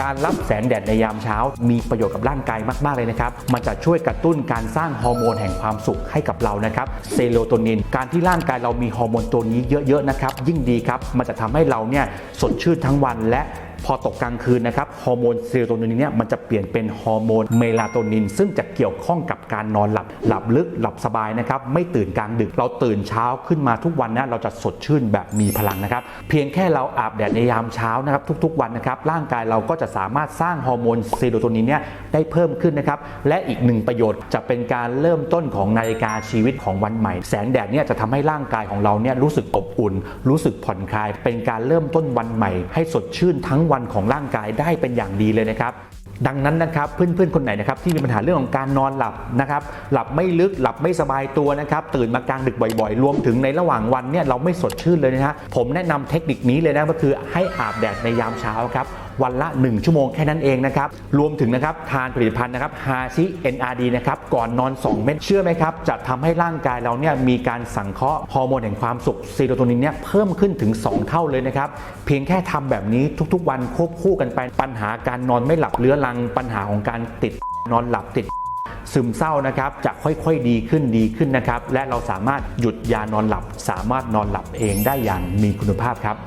การรับแสงแดดในยามเช้า มีประโยชน์กับร่างกายมาก ๆ เลยนะครับ มันจะช่วยกระตุ้นการสร้างฮอร์โมนแห่งความสุขให้กับเรานะครับ เซโรโทนิน การที่ร่างกายเรามีฮอร์โมนตัวนี้เยอะ ๆ นะครับ ยิ่งดีครับ มันจะทำให้เราเนี่ยสดชื่นทั้งวันและ พอตกกลางคืนนะครับฮอร์โมนเซโรโทนินเนี่ยมันจะเปลี่ยนเป็นฮอร์โมนเมลาโทนิน ซึ่งจะเกี่ยวข้องกับการนอนหลับหลับลึกหลับสบายนะครับไม่ตื่นกลางดึกเราตื่นเช้าขึ้นมาทุกวันนะเราจะสดชื่นแบบมีพลังนะครับ เพียงแค่เราอาบแดดในยามเช้านะครับทุกๆวันนะครับร่างกายเราก็จะสามารถสร้างฮอร์โมนเซโรโทนินเนี่ยได้เพิ่มขึ้นนะครับและอีกหนึ่งประโยชน์จะเป็นการเริ่มต้นของนาฬิกาชีวิตของวันใหม่ แสงแดดเนี่ยจะทำให้ร่างกายของเราเนี่ยรู้สึกอบอุ่น รู้สึกผ่อนคลาย เป็นการเริ่มต้นวันใหม่ ให้สดชื่นทั้งวันของร่างกายได้เป็นอย่างดีเลยนะครับดังนั้นนะครับเพื่อนๆคนไหนนะครับที่มีปัญหาเรื่องของการนอนหลับนะครับหลับไม่ลึกหลับไม่สบายตัวนะครับตื่นมากลางดึกบ่อยๆ รวมถึงในระหว่างวันเนี่ยเราไม่สดชื่นเลยนะฮะผมแนะนำเทคนิคนี้เลยนะก็คือให้อาบแดดในยามเช้าครับ วันละ 1 ชั่วโมงแค่นั้นเองนะครับรวมถึงนะครับทานผลิตภัณฑ์นะครับฮาชิ NRD นะครับก่อนนอน 2 เม็ดเชื่อไหมครับจะทำให้ร่างกายเราเนี่ยมีการสังเคราะห์ฮอร์โมนแห่งความสุขซีโรโทนินเนี่ยเพิ่มขึ้นถึง 2 เท่าเลยนะครับเพียงแค่ทำแบบนี้ทุกๆ วันควบคู่กันไปปัญหาการนอนไม่หลับเรื้อรัง ปัญหาของการติดนอนหลับติดซึมเศร้านะครับจะค่อยๆดีขึ้นดีขึ้นนะครับและเราสามารถหยุดยานอนหลับ สามารถนอนหลับเองได้อย่างมีคุณภาพครับ